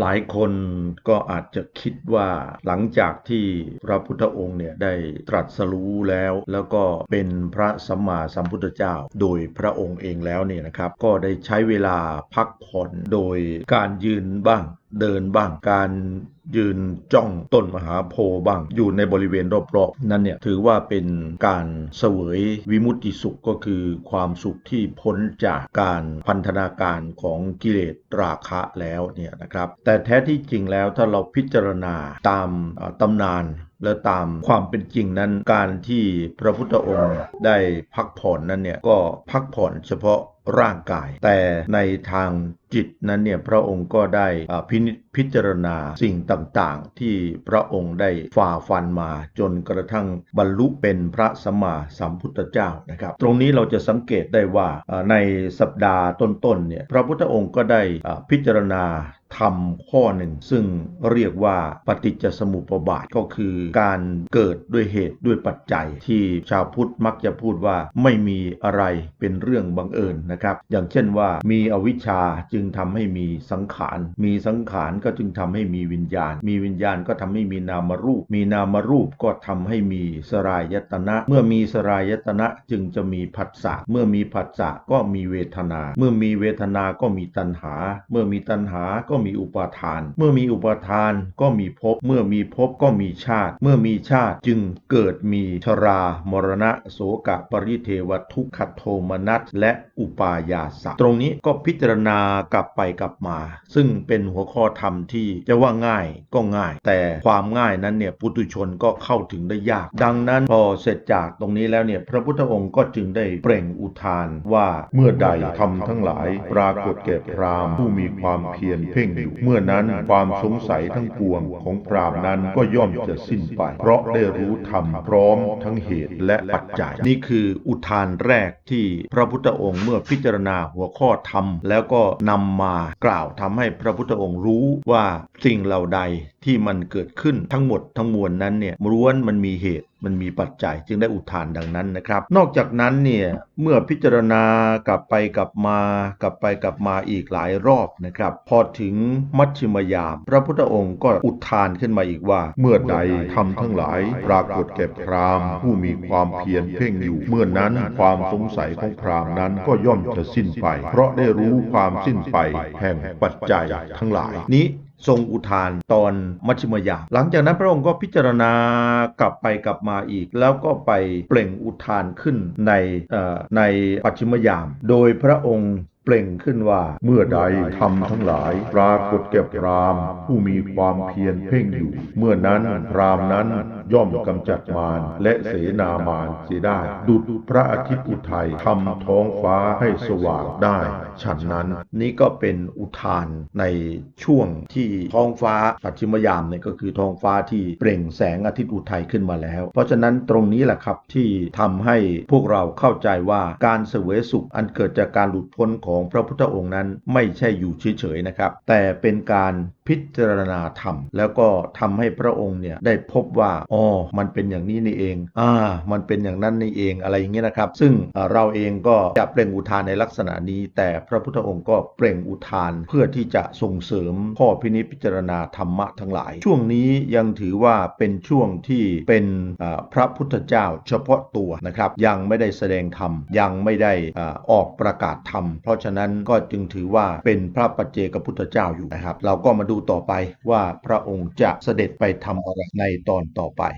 หลายคนก็อาจจะคิดว่าหลังจากที่พระพุทธองค์เนี่ยได้ตรัสรู้แล้ว แล้วก็เป็นพระสัมมาสัมพุทธเจ้า โดยพระองค์เองแล้วเนี่ยนะครับ ก็ได้ใช้เวลาพักผ่อนโดยการยืนบ้าง เดินบ้างการยืนจ้องต้นมหาโพธิ์บ้าง อยู่ในบริเวณรอบๆนั้นเนี่ยถือว่าเป็นการเสวยวิมุตติสุขก็คือความสุขที่พ้นจากการพันธนาการของกิเลสราคะแล้วเนี่ยนะครับ แต่แท้ที่จริงแล้วถ้าเราพิจารณาตามตำนาน และตามความเป็นจริงนั้นการที่พระพุทธองค์ได้พักผ่อนนั้นเนี่ยก็พักผ่อนเฉพาะร่างกาย แต่ในทางจิตนั้นเนี่ยพระองค์ก็ได้พินิจพิจารณาสิ่งต่างๆ ที่พระองค์ได้ฝ่าฟันมาจนกระทั่งบรรลุเป็นพระสัมมาสัมพุทธเจ้านะครับ ตรงนี้เราจะสังเกตได้ว่าในสัปดาห์ต้นๆเนี่ยพระพุทธองค์ก็ได้พิจารณา ทำข้อหนึ่ง ซึ่งเรียกว่าปฏิจจสมุปบาทก็คือการเกิดด้วยเหตุด้วยปัจจัย ที่ชาวพุทธมักจะพูดว่าไม่มีอะไรเป็นเรื่องบังเอิญนะครับ อย่างเช่นว่ามีอวิชชาจึงทำให้มีสังขาร มีสังขารก็จึงทำให้มีวิญญาณ มีวิญญาณก็ทำให้มีนามรูป มีนามรูปก็ทำให้มีสรายตนะ เมื่อมีสรายตนะจึงจะมีผัสสะ เมื่อมีผัสสะก็มีเวทนา เมื่อมีเวทนาก็มีตัณหา เมื่อมีตัณหาก็มีอุปาทาน เมื่อมีอุปาทานก็มีภพ เมื่อมีภพก็มีชาติ เมื่อมีชาติจึงเกิดมีชรา มรณะ โสกะ ปริเทวทุกขโทมนัส และอุปายาสะ ตรงนี้ก็พิจารณากลับไปกลับมา ซึ่งเป็นหัวข้อธรรมที่จะว่าง่ายก็ง่าย แต่ความง่ายนั้นเนี่ยปุถุชนก็เข้าถึงได้ยาก ดังนั้นพอเสร็จจากตรงนี้แล้วเนี่ยพระพุทธองค์ก็จึงได้เปล่งอุทานว่าเมื่อใดทำทั้งหลายปรากฏแก่พราหมณ์ผู้มีความเพียรเพ่งอยู่ เมื่อนั้นความสงสัยทั้งปวงของพรามนั้นก็ย่อมจะสิ้นไป เพราะได้รู้ธรรมพร้อมทั้งเหตุและปัจจัย นี่คืออุทานแรกที่พระพุทธองค์เมื่อพิจารณาหัวข้อธรรม แล้วก็นำมากล่าวทำให้พระพุทธองค์รู้ว่าสิ่งเหล่าใดที่มันเกิดขึ้นทั้งหมดทั้งมวลนั้นเนี่ยล้วนมันมีเหตุ มันมีปัจจัยจึงได้อุทานดังนั้นนะครับ นอกจากนั้นเนี่ยเมื่อพิจารณากลับไปกลับมา กลับไปกลับมาอีกหลายรอบนะครับ พอถึงมัชชิมยาม พระพุทธองค์ก็อุทานขึ้นมาอีกว่า เมื่อใดทำทั้งหลาย ปรากฏแก่พราหมณ์ผู้มีความเพียรเพ่งอยู่ เมื่อนั้นความสงสัยของพราหมณ์นั้นก็ย่อมจะสิ้นไป เพราะได้รู้ความสิ้นไปแห่งปัจจัยทั้งหลายนี้ ทรงอุทานตอนมัชฌิมยามหลังจากนั้นพระองค์ก็พิจารณากลับไปกลับมาอีก แล้วก็ไปเปล่งอุทานขึ้นในในปัจฉิมยาม โดยพระองค์เปล่งขึ้นว่าเมื่อใดทำทั้งหลายปรากฏแก่พรามผู้มีความเพียรเพ่งอยู่ เมื่อนั้นพรามนั้นย่อมกำจัดมารและเสนามารเสียได้ ดุจพระอาทิตย์อุทัยทำท้องฟ้าให้สว่างได้ ฉันนั้น นี่ก็เป็นอุทานในช่วงที่ท้องฟ้าปัจฉิมยามเนี่ยก็คือท้องฟ้าที่เปล่งแสงอาทิตย์อุทัยขึ้นมาแล้ว เพราะฉะนั้นตรงนี้แหละครับที่ทำให้พวกเราเข้าใจว่าการเสวยสุขอันเกิดจากการหลุดพ้นของพระพุทธองค์นั้นไม่ใช่อยู่เฉยๆนะครับ แต่เป็นการพิจารณาธรรม แล้วก็ทำให้พระองค์เนี่ยได้พบว่าอ๋อมันเป็นอย่างนี้นี่เองอ่ามันเป็นอย่างนั้นนี่เองอะไรอย่างเงี้ยนะครับ ซึ่งเราเองก็จะเปล่งอุทานในลักษณะนี้ แต่พระพุทธองค์ก็เปล่งอุทานเพื่อที่จะส่งเสริมข้อพินิจพิจารณาธรรมะทั้งหลาย ช่วงนี้ยังถือว่าเป็นช่วงที่เป็นพระพุทธเจ้าเฉพาะตัวนะครับ ยังไม่ได้แสดงธรรม ยังไม่ได้อออกประกาศธรรม เพราะฉะนั้นก็จึงถือว่าเป็นพระปัจเจกพุทธเจ้าอยู่นะครับ เราก็มาดูต่อไปว่าพระองค์จะเสด็จไปทำอะไรในตอนต่อไป পায়